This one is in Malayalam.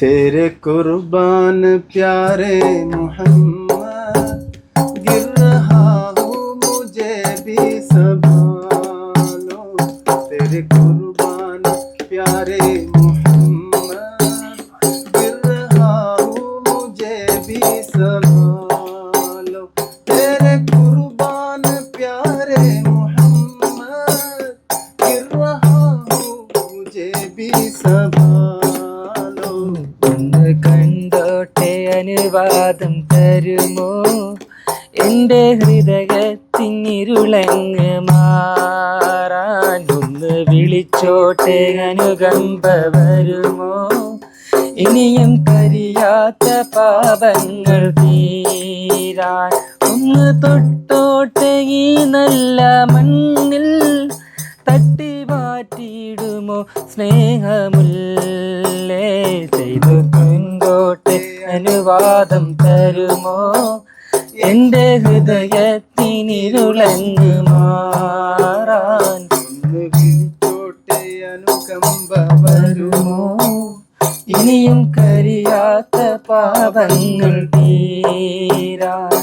तेरे कुर्बान प्यारे मोहम्मद, गिर रहा हूँ मुझे भी संभालो तेरे कुर्बान प्यारे मोहम्मद, गिर रहा हूँ मुझे भी संभालो तेरे कुर्बान प्यारे मोहम्मद, गिर रहा हूँ मुझे भी संभालो കണ്ടോട്ടെ അനുവാദം തരുമോ? എന്റെ ഹൃദയത്തിനിരുളങ്ങ് മാറാൻ ഒന്ന് വിളിച്ചോട്ടെ അനുകമ്പ വരുമോ ഇനിയും കരിയാത്ത പാപങ്ങൾ തീരാൻ ഒന്ന് തൊട്ടോട്ടെ ഈ നല്ല മണ്ണിൽ തട്ടി മാറ്റിയിടുമോ? സ്നേഹമുല്ലേ? ചെയ്തു അനുവാദം തരുമോ? എന്റെ ഹൃദയത്തിനിരുളങ്ങ് മാറാൻ വിളിച്ചോട്ടെ അനുകമ്പ വരുമോ? ഇനിയും കരിയാത്ത പാപങ്ങൾ തീരാൻ